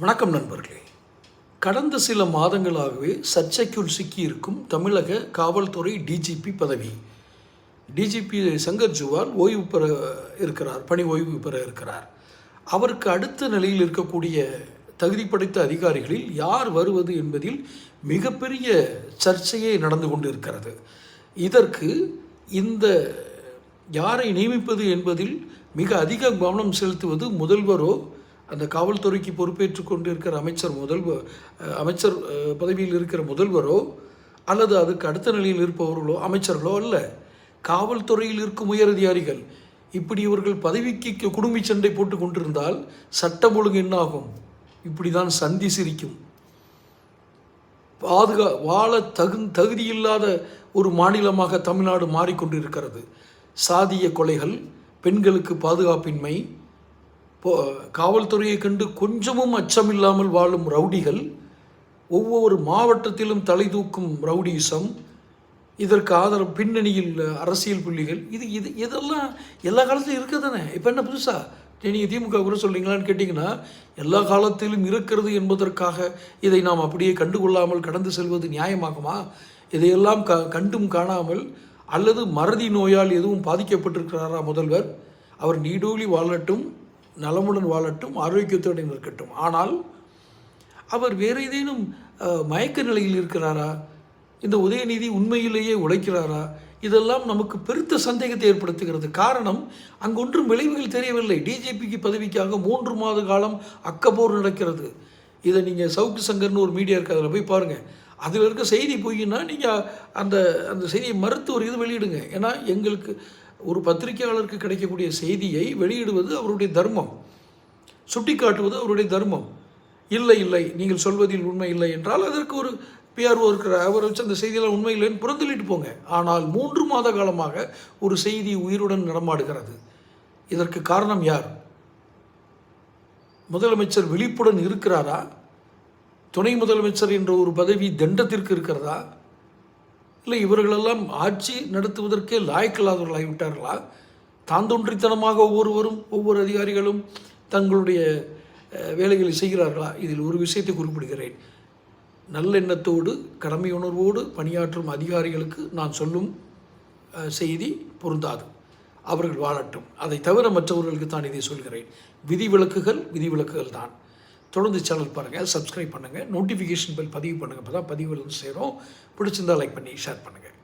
வணக்கம் நண்பர்களே. கடந்த சில மாதங்களாகவே சர்ச்சைக்குள் சிக்கியிருக்கும் தமிழக காவல்துறை டிஜிபி பதவி. டிஜிபி சங்கர் ஜுவால் ஓய்வு பெற இருக்கிறார் பணி ஓய்வு பெற இருக்கிறார். அவருக்கு அடுத்த நிலையில் இருக்கக்கூடிய தகுதி படைத்த அதிகாரிகளில் யார் வருவது என்பதில் மிகப்பெரிய சர்ச்சையே நடந்து கொண்டு இருக்கிறது இதற்கு இந்த யாரை நியமிப்பது என்பதில் மிக அதிக கவனம் செலுத்துவது முதல்வரோ அந்த காவல்துறைக்கு பொறுப்பேற்றுக் கொண்டிருக்கிற அமைச்சர் முதல்வர் அமைச்சர் பதவியில் இருக்கிற முதல்வரோ அல்லது அதுக்கு அடுத்த நிலையில் இருப்பவர்களோ அமைச்சர்களோ அல்ல. காவல்துறையில் இருக்கும் உயரதிகாரிகள் இப்படி இவர்கள் பதவிக்கு குடும்பி சண்டை போட்டு கொண்டிருந்தால் சட்டம் ஒழுங்கு என்னாகும்? இப்படி தான் சந்தி சிரிக்கும். பாதுகா வாழ தகு தகுதியில்லாத ஒரு மாநிலமாக தமிழ்நாடு மாறிக்கொண்டிருக்கிறது. சாதிய கொலைகள் பெண்களுக்கு பாதுகாப்பின்மை காவல்துறையை கண்டு கொஞ்சமும் அச்சமில்லாமல் வாழும் ரவுடிகள் ஒவ்வொரு மாவட்டத்திலும் தலை தூக்கும் ரவுடிசம் இதற்கு ஆதரவு பின்னணியில் அரசியல் புள்ளிகள் இது இது இதெல்லாம் எல்லா காலத்திலும் இருக்க தானே இப்போ என்ன புதுசா? நீங்கள் திமுக கூட சொல்கிறீங்களான்னு கேட்டிங்கன்னா எல்லா காலத்திலும் இருக்கிறது என்பதற்காக இதை நாம் அப்படியே கண்டுகொள்ளாமல் கடந்து செல்வது நியாயமாகுமா? இதையெல்லாம் க கண்டும் காணாமல் அல்லது மறதி நோயால் எதுவும் பாதிக்கப்பட்டிருக்கிறாரா முதல்வர்? அவர் நீடூழி வாழட்டும் நலமுடன் வாழட்டும் ஆரோக்கியத்துடன் இருக்கட்டும் ஆனால் அவர் வேறு ஏதேனும் மயக்க நிலையில் இருக்கிறாரா? இந்த உதயநிதி உண்மையிலேயே உழைக்கிறாரா? இதெல்லாம் நமக்கு பெருத்த சந்தேகத்தை ஏற்படுத்துகிறது. காரணம் அங்கு ஒன்றும் விளைவுகள் தெரியவில்லை. டிஜிபிக்கு பதவிக்காக மூன்று மாத காலம் அக்கப்போர் நடக்கிறது. இதை நீங்கள் சவுக்கு சங்கர்னு ஒரு மீடியா இருக்குது அதில் போய் பாருங்கள் அதில் இருக்க செய்தி பொய்னா நீங்கள் அந்த அந்த செய்தியை மறுத்து ஒரு இது வெளியிடுங்க. ஏன்னா எங்களுக்கு ஒரு பத்திரிகையாளருக்கு கிடைக்கக்கூடிய செய்தியை வெளியிடுவது அவருடைய தர்மம். சுட்டிக்காட்டுவது அவருடைய தர்மம். இல்லை இல்லை நீங்கள் சொல்வதில் உண்மை இல்லை என்றால் அதற்கு ஒரு பிஆர்ஓ இருக்கிற அவரை வச்சு அந்த செய்தியெல்லாம் உண்மை இல்லைன்னு புறந்தள்ளிட்டு போங்க. ஆனால் மூன்று மாத காலமாக ஒரு செய்தி உயிருடன் நடமாடுகிறது. இதற்கு காரணம் யார்? முதலமைச்சர் விழிப்புடன் இருக்கிறாரா? துணை முதலமைச்சர் என்ற ஒரு பதவி தண்டத்திற்கு இருக்கிறதா? இல்லை இவர்களெல்லாம் ஆட்சி நடத்துவதற்கே லாய்க்கில்லாதவர்களாகிவிட்டார்களா தாந்தொன்றித்தனமாக ஒவ்வொருவரும் ஒவ்வொரு அதிகாரிகளும் தங்களுடைய வேலைகளை செய்கிறார்களா? இதில் ஒரு விஷயத்தை குறிப்பிடுகிறேன். நல்லெண்ணத்தோடு கடமை உணர்வோடு பணியாற்றும் அதிகாரிகளுக்கு நான் சொல்லும் செய்தி பொருந்தாது. அவர்கள் வாழட்டும். அதை தவிர மற்றவர்களுக்கு தான் இதை சொல்கிறேன். விதிவிலக்குகள் விதிவிலக்குகள் தான் தொடர்ந்து சேனல் பாருங்கள் சப்ஸ்கிரைப் பண்ணுங்கள் நோட்டிஃபிகேஷன் பெல் பதிவு பண்ணுங்கள் அப்போ தான் பதிவுகள் வந்து சேரும். பிடிச்சிருந்தா லைக் பண்ணி ஷேர் பண்ணுங்கள்